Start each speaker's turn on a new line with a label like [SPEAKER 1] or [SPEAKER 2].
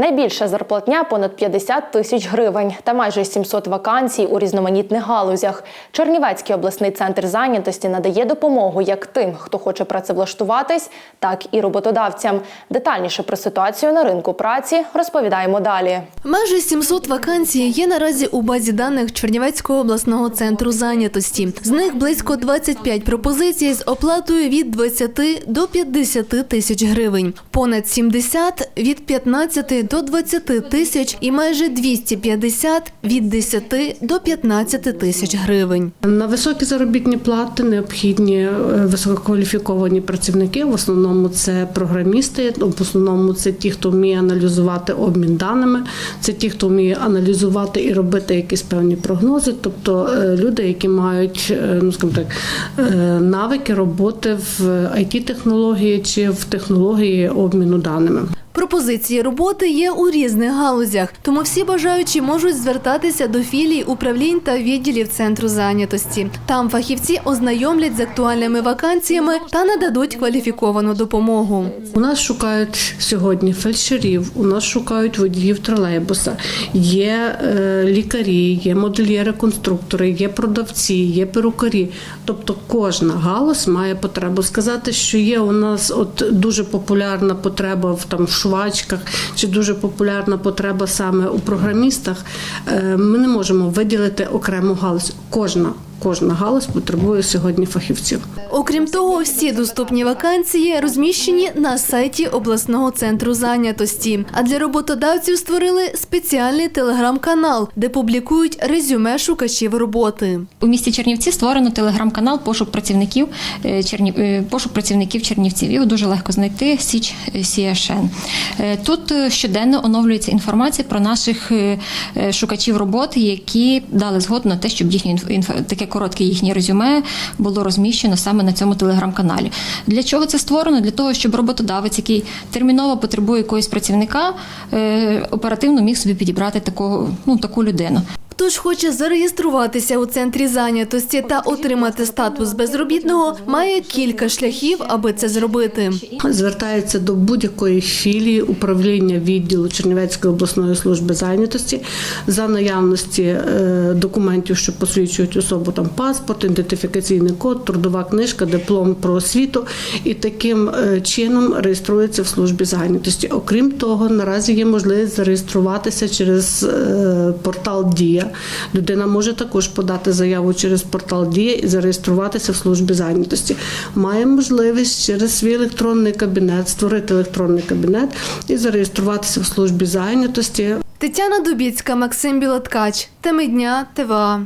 [SPEAKER 1] Найбільша зарплатня понад 50 тисяч гривень та майже 700 вакансій у різноманітних галузях. Чернівецький обласний центр зайнятості надає допомогу як тим, хто хоче працевлаштуватись, так і роботодавцям. Детальніше про ситуацію на ринку праці розповідаємо далі.
[SPEAKER 2] Майже 700 вакансій є наразі у базі даних Чернівецького обласного центру зайнятості. З них близько 25 пропозицій з оплатою від 20 до 50 тисяч гривень, понад 70 – від 15 до 20 тисяч і майже 250 – від 10 до 15 тисяч гривень.
[SPEAKER 3] На високі заробітні плати необхідні е, висококваліфіковані працівники. В основному це програмісти, в основному це ті, хто вміє аналізувати обмін даними, це ті, хто вміє аналізувати і робити якісь певні прогнози, тобто е, люди, які мають е, ну скажімо так навики роботи в it технології чи в технології обміну даними.
[SPEAKER 2] Пропозиції роботи є у різних галузях, тому всі бажаючі можуть звертатися до філій управлінь та відділів центру зайнятості. Там фахівці ознайомлять з актуальними вакансіями та нададуть кваліфіковану допомогу.
[SPEAKER 3] У нас шукають сьогодні фельдшерів, у нас шукають водіїв тролейбуса, є е, лікарі, є модельєри-конструктори, є продавці, є перукарі. Тобто кожна галузь має потребу. Сказати, що є у нас от дуже популярна потреба в там в швачках, чи дуже популярна потреба саме у програмістах. е, Ми не можемо виділити окрему галузь. Кожна кожна галузь потребує сьогодні фахівців.
[SPEAKER 2] Окрім того, всі доступні вакансії розміщені на сайті обласного центру зайнятості. А для роботодавців створили спеціальний телеграм-канал, де публікують резюме шукачів роботи.
[SPEAKER 4] У місті Чернівці створено телеграм-канал пошук працівників е, Чернів... е, пошук працівників Чернівців. Його дуже легко знайти. Січ CSN. Е, Тут е, щоденно оновлюється інформація про наших шукачів роботи, які дали згоду на те, щоб їхнє інф- інф- таке коротке їхнє резюме було розміщено саме на цьому телеграм-каналі. Для чого це створено? Для того, щоб роботодавець, який терміново потребує якогось працівника, е, оперативно міг собі підібрати такого, ну таку людину.
[SPEAKER 2] Хто ж хоче зареєструватися у центрі зайнятості та отримати статус безробітного, має кілька шляхів, аби це зробити.
[SPEAKER 3] звертається до будь-якої філії управління відділу Чернівецької обласної служби зайнятості за наявності е, документів, що посвідчують особу, там паспорт, ідентифікаційний код, трудова книжка, диплом про освіту, і таким е, чином реєструється в службі зайнятості. Окрім того, наразі є можливість зареєструватися через е, портал Дія. Людина може також подати заяву через портал Дія і зареєструватися в службі зайнятості. Має можливість через свій електронний кабінет створити електронний кабінет і зареєструватися в службі зайнятості.
[SPEAKER 2] Тетяна Дубіцька, Максим Білоткач. Теми дня ТВА.